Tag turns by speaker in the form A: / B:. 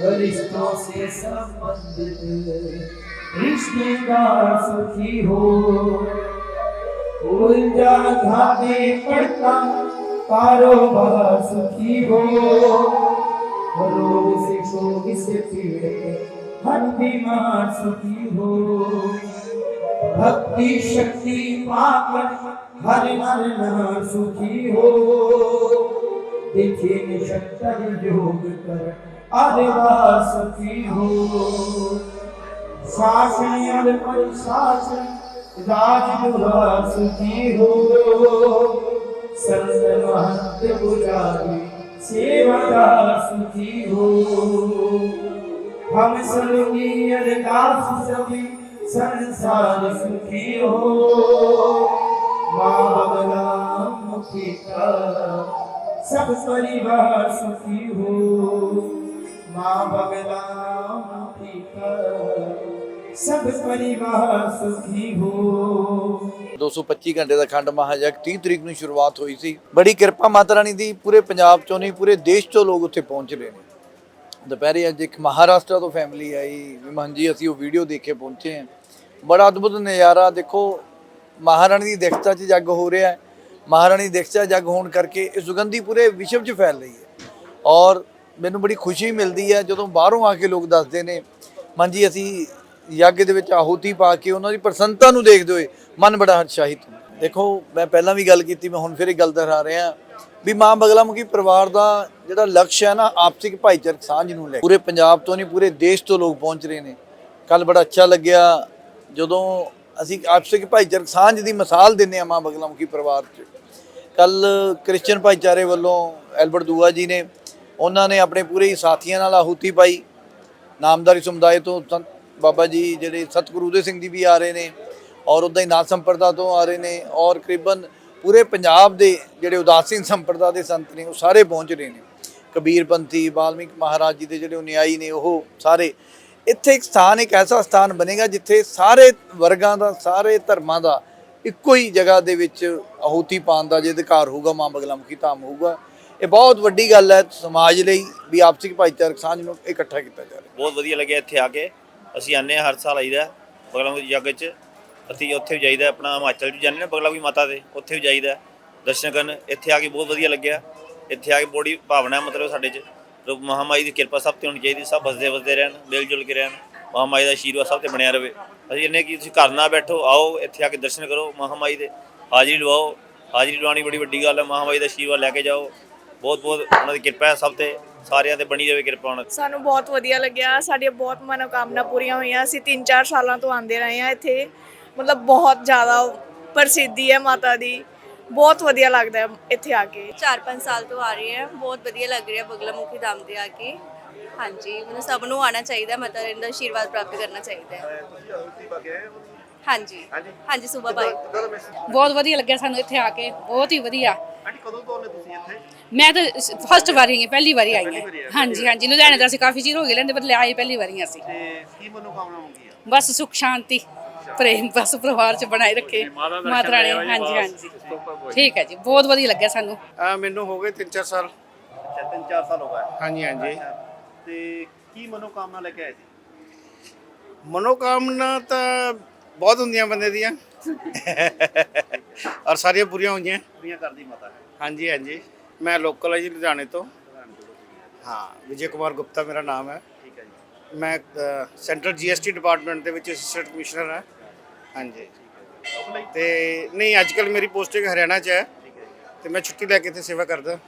A: रिश्तों से संबंधित रिश्तेदार सुखी हो उलझा धागे पड़ता कारोबार सुखी हो रोग से शोक से पीड़ित हर बीमार सुखी हो भक्ति शक्ति पाकर हर नर नार सुखी हो देखे निशक्तर योग कर। आदिवार सुखी हो। शासन और प्रशासन राज दुरार सुखी हो। संत महंत पुजारी सेवादार सुखी हो। हम सबकी अरदास सभी, संसार सुखी हो। माँ बगला मुखी का सब परिवार सुखी हो। माँ बगला मुखी का सब परिवार सुखी हो
B: 225 ਘੰਟੇ ਦਾ ਖੰਡ ਮਹਾਯਗ 30 ਤਰੀਕ ਨੂੰ ਸ਼ੁਰੂਆਤ ਹੋਈ ਸੀ ਬੜੀ ਕਿਰਪਾ ਮਾਤਾ ਰਾਣੀ ਦੀ ਪੂਰੇ ਪੰਜਾਬ ਚੋਂ ਨਹੀਂ ਪੂਰੇ ਦੇਸ਼ ਚੋਂ ਲੋਕ ਉੱਥੇ ਪਹੁੰਚ ਰਹੇ ਨੇ ਦੁਪਹਿਰੇ ਅੱਜ ਇੱਕ ਮਹਾਰਾਸ਼ਟਰ ਤੋਂ ਫੈਮਿਲੀ ਆਈ ਵਿਮਨ ਜੀ ਅਸੀਂ ਉਹ ਵੀਡੀਓ ਦੇਖ ਕੇ ਪਹੁੰਚੇ ਹਾਂ ਬੜਾ ਅਦਭੁਤ ਨਜ਼ਾਰਾ ਦੇਖੋ ਮਹਾਰਾਣੀ ਦੀ ਦਿਖਤਾ 'ਚ ਜੱਗ ਹੋ ਰਿਹਾ ਹੈ ਮਹਾਰਾਣੀ ਦੀ ਦਿਖਤਾ 'ਚ ਜੱਗ ਹੋਣ ਕਰਕੇ ਇਹ ਸੁਗੰਧੀ ਪੂਰੇ ਵਿਸ਼ਵ 'ਚ ਫੈਲ ਰਹੀ ਹੈ ਔਰ ਮੈਨੂੰ ਬੜੀ ਖੁਸ਼ੀ ਮਿਲਦੀ ਹੈ ਜਦੋਂ ਬਾਹਰੋਂ ਆ ਕੇ ਲੋਕ ਦੱਸਦੇ ਨੇ ਮਨ ਜੀ, ਅਸੀਂ ਯੱਗ ਦੇ ਵਿੱਚ ਆਹੂਤੀ ਪਾ ਕੇ ਉਹਨਾਂ ਦੀ ਪ੍ਰਸੰਨਤਾ ਨੂੰ ਦੇਖਦੇ ਹੋਏ ਮਨ ਬੜਾ ਉਤਸ਼ਾਹਿਤ ਹੁੰਦਾ ਦੇਖੋ, ਮੈਂ ਪਹਿਲਾਂ ਵੀ ਗੱਲ ਕੀਤੀ, ਮੈਂ ਹੁਣ ਫਿਰ ਇਹ ਗੱਲ ਦੁਹਰਾ ਰਿਹਾ ਵੀ ਮਾਂ ਬਗਲਾਮੁਖੀ ਪਰਿਵਾਰ ਦਾ ਜਿਹੜਾ ਲਕਸ਼ ਹੈ ਨਾ ਆਪਸਿਕ ਭਾਈਚਾਰਕ ਸਾਂਝ ਨੂੰ ਲੈ ਪੂਰੇ ਪੰਜਾਬ ਤੋਂ ਨਹੀਂ, ਪੂਰੇ ਦੇਸ਼ ਤੋਂ ਲੋਕ ਪਹੁੰਚ ਰਹੇ ਨੇ। ਕੱਲ ਬੜਾ ਅੱਛਾ ਲੱਗਿਆ, ਜਦੋਂ ਅਸੀਂ ਆਪਸਿਕ ਭਾਈਚਾਰਕ ਸਾਂਝ ਦੀ ਮਿਸਾਲ ਦਿੰਨੇ ਆ ਮਾਂ ਬਗਲਾਮੁਖੀ ਪਰਿਵਾਰ 'ਚ। ਕੱਲ ਕ੍ਰਿਸਚੀਅਨ ਭਾਈਚਾਰੇ ਵੱਲੋਂ ਐਲਬਰਟ ਦੂਆ ਜੀ ਨੇ ਉਹਨਾਂ ਨੇ ਆਪਣੇ ਪੂਰੇ ਹੀ ਸਾਥੀਆਂ ਨਾਲ ਆਹੂਤੀ ਪਾਈ। ਨਾਮਦਾਰੀ ਸਮੁਦਾਇ ਤੋਂ ਸੰਤ ਬਾਬਾ ਜੀ ਜਿਹੜੇ ਸਤਿਗੁਰੂ ਉਦੇ ਸਿੰਘ ਜੀ ਵੀ ਆ ਰਹੇ ਨੇ ਔਰ ਉਦਾਂ ਹੀ ਨਾਥ ਸੰਪਰਦਾ ਤੋਂ ਆ ਰਹੇ ਨੇ ਔਰ ਕਰੀਬਨ ਪੂਰੇ ਪੰਜਾਬ ਦੇ ਜਿਹੜੇ ਉਦਾਸੀਨ ਸੰਪਰਦਾ ਦੇ ਸੰਤ ਨੇ ਉਹ ਸਾਰੇ ਪਹੁੰਚ ਰਹੇ ਨੇ। ਕਬੀਰ ਪੰਥੀ, ਵਾਲਮੀਕ ਮਹਾਰਾਜ ਜੀ ਦੇ ਜਿਹੜੇ ਅਨੁਯਾਈ ਨੇ ਉਹ ਸਾਰੇ। ਇੱਥੇ ਇੱਕ ਸਥਾਨ, ਇੱਕ ਐਸਾ ਸਥਾਨ ਬਣੇਗਾ ਜਿੱਥੇ ਸਾਰੇ ਵਰਗਾਂ ਦਾ, ਸਾਰੇ ਧਰਮਾਂ ਦਾ ਇੱਕੋ ਹੀ ਜਗ੍ਹਾ ਦੇ ਵਿੱਚ ਆਹੂਤੀ ਪਾਉਣ ਦਾ ਜੇ ਅਧਿਕਾਰ ਹੋਊਗਾ, ਮਾਂ ਬਗਲਾਮੁਖੀ ਧਾਮ ਹੋਊਗਾ। ਇਹ ਬਹੁਤ ਵੱਡੀ ਗੱਲ ਹੈ ਸਮਾਜ ਲਈ ਵੀ ਆਪਸਿਕ ਭਾਈਚਾਰਕ ਸਾਂਝ ਨੂੰ ਇਕੱਠਾ ਕੀਤਾ ਜਾ ਰਿਹਾ।
C: ਬਹੁਤ ਵਧੀਆ ਲੱਗਿਆ ਇੱਥੇ ਆ ਕੇ। ਅਸੀਂ ਆਨੇ ਹਾਂ ਹਰ ਸਾਲ ਆਈਦਾ ਦੀ ਜੱਗ 'ਚ। ਅਸੀਂ ਉੱਥੇ ਵੀ ਜਾਈਦਾ, ਆਪਣਾ ਹਿਮਾਚਲ 'ਚ ਜਾਂਦੇ ਨੇ ਬਗਲਾਮੁਖੀ ਮਾਤਾ ਦੇ, ਉੱਥੇ ਵੀ ਜਾਈਦਾ। ਦਰਸ਼ਨ ਕਰਨ, ਇੱਥੇ ਆ ਕੇ ਬਹੁਤ ਵਧੀਆ ਲੱਗਿਆ। ਇੱਥੇ ਆ ਕੇ ਬੜੀ ਭਾਵਨਾ ਮਤਲਬ ਸਾਡੇ 'ਚ। ਤੇ ਮਹਾਮਾਈ ਦੀ ਕਿਰਪਾ ਸਭ ਤੇ ਹੋਣੀ ਚਾਹੀਦੀ, ਸਭ ਵਸਦੇ ਵਸਦੇ ਰਹਿਣ, ਮਿਲ ਜੁਲ ਕੇ ਰਹਿਣ। ਮਹਾਮਾਈ ਦਾ ਆਸ਼ੀਰਵਾਦ ਸਭ ਤੇ ਬਣਿਆ ਰਵੇ। ਅਸੀਂ ਇਹਨੇ ਕਿ ਤੁਸੀਂ ਘਰ ਨਾ ਬੈਠੋ, ਆਓ, ਇੱਥੇ ਆ ਕੇ ਦਰਸ਼ਨ ਕਰੋ ਮਹਾਮਾਈ ਦੇ। ਹਾਜ਼ਰੀ ਲਵਾਓ। ਹਾਜ਼ਰੀ ਲਵਾਉਣੀ ਬੜੀ ਵੱਡੀ ਗੱਲ ਹੈ ਮਹਾਮਾਈ ਦਾ ਆਸ਼ੀਰਵਾਦ ਲੈ ਕੇ ਜਾਓ। ਬਹੁਤ ਬਹੁਤ ਉਹਨਾਂ ਦੀ ਕਿਰਪਾ ਹੈ ਸਭ ਤੇ ਸਾਰਿਆਂ ਤੇ ਬਣੀ ਰਵੇ ਕਿਰਪਾ ਉਹਨਾਂ ਦੀ।
D: ਸਾਨੂੰ ਬਹੁਤ ਵਧੀਆ ਲੱਗਿਆ ਸਾਡੀਆਂ ਬਹੁਤ ਮਨੋਕਾਮਨਾ ਪੂਰੀਆਂ ਹੋਈਆਂ। ਅਸੀਂ 3-4 ਸਾਲਾਂ ਤੋਂ ਆਂਦੇ ਰਹੇ ਹਾਂ ਇੱਥੇ। ਮਤਲਬ ਬਹੁਤ ਜ਼ਿਆਦਾ ਪ੍ਰਸਿੱਧੀ ਹੈ ਮਾਤਾ ਦੀ। ਬਹੁਤ ਵਧੀਆ ਲੱਗਦਾ ਹੈ ਇੱਥੇ ਆ ਕੇ।
E: 4-5 ਸਾਲ ਤੋਂ ਆ ਰਹੀ ਹੈ। ਬਹੁਤ ਵਧੀਆ ਲੱਗ ਰਿਹਾ ਬਗਲਾਮੁਖੀ ਧਾਮ ਤੇ ਆ ਕੇ। ਹਾਂਜੀ ਮੈਨੂੰ ਸਭ ਨੂੰ ਆਉਣਾ ਚਾਹੀਦਾ ਮਾਤਾ ਰਾਣੀ ਦਾ ਆਸ਼ੀਰਵਾਦ ਪ੍ਰਾਪਤ ਕਰਨਾ ਚਾਹੀਦਾ ਹੈ। ਹਾਂਜੀ। ਹਾਂਜੀ ਸੁਬਾ ਭਾਈ।
F: ਬਹੁਤ ਵਧੀਆ ਲੱਗਿਆ ਸਾਨੂੰ ਇੱਥੇ ਆ ਕੇ। ਬਹੁਤ ਹੀ ਵਧੀਆ।
G: ਆਂਟੀ ਕਦੋਂ ਤੋਂ ਆਉਂਦੇ ਤੁਸੀਂ ਇੱਥੇ?
F: ਮੈਂ ਤਾਂ ਫਸਟ ਵਾਰੀ ਆਈ ਹਾਂ। ਪਹਿਲੀ ਵਾਰੀ ਆਈ ਹਾਂ ਹਾਂਜੀ ਹਾਂਜੀ ਲੁਧਿਆਣੇ ਦਾ ਅਸੀਂ ਕਾਫੀ ਚਿਰ ਹੋ ਗਿਆ ਲੈਂਦੇ ਪਰ ਆਏ ਪਹਿਲੀ ਵਾਰੀ ਅਸੀਂ।
G: ਤੇ ਕੀ ਮਨੋਕਾਮਨਾ ਮੰਗੀ ਆ?
F: ਬਸ ਸੁਖ ਸ਼ਾਂਤੀ ਪ੍ਰੇਮ ਬਸ ਪਰਿਵਾਰ ਚ ਬਣਾਏ ਰੱਖੇ। ਮਾਤਾ ਰਾਣੀ ਹਾਂਜੀ ਹਾਂਜੀ। ਠੀਕ ਹੈ ਜੀ ਬਹੁਤ ਵਧੀਆ ਲੱਗਿਆ ਸਾਨੂੰ।
H: ਆ ਮੈਨੂੰ ਹੋ ਗਏ 3-4 ਸਾਲ।
G: ਅੱਛਾ ਤਿੰਨ ਚਾਰ ਸਾਲ ਹੋ ਗਏ।
H: ਹਾਂਜੀ ਹਾਂਜੀ।
G: ਤੇ ਕੀ ਮਨੋਕਾਮਨਾ ਲੈ ਕੇ ਆਏ ਸੀ
H: ਮਨੋਕਾਮਨਾ ਤਾਂ ਬਹੁਤ ਹੁੰਦੀਆਂ ਬੰਦੇ ਦੀਆਂ। ਔਰ ਸਾਰੀਆਂ ਪੂਰੀਆਂ ਹੋਈਆਂ?
G: ਪੂਰੀਆਂ ਕਰਦੀ ਮਾਤਾ ਹੈ।
H: ਹਾਂਜੀ ਹਾਂਜੀ। ਮੈਂ ਲੋਕਲ ਹਾਂ ਜੀ ਲੁਧਿਆਣੇ ਤੋਂ। ਹਾਂ ਵਿਜੇ ਕੁਮਾਰ ਗੁਪਤਾ ਮੇਰਾ ਨਾਮ ਹੈ।
G: ਠੀਕ ਹੈ ਜੀ।
H: ਮੈਂ ਸੈਂਟਰਲ ਜੀਐਸਟੀ ਡਿਪਾਰਟਮੈਂਟ ਦੇ ਵਿੱਚ ਅਸਿਸਟੈਂਟ ਕਮਿਸ਼ਨਰ ਹਾਂ। ਹਾਂਜੀ। ਤੇ ਨਹੀਂ ਅੱਜ ਕੱਲ ਮੇਰੀ ਪੋਸਟਿੰਗ ਹਰਿਆਣਾ 'ਚ ਹੈ। ਤੇ ਮੈਂ ਛੁੱਟੀ ਲੈ ਕੇ ਇੱਥੇ ਸੇਵਾ ਕਰਦਾ।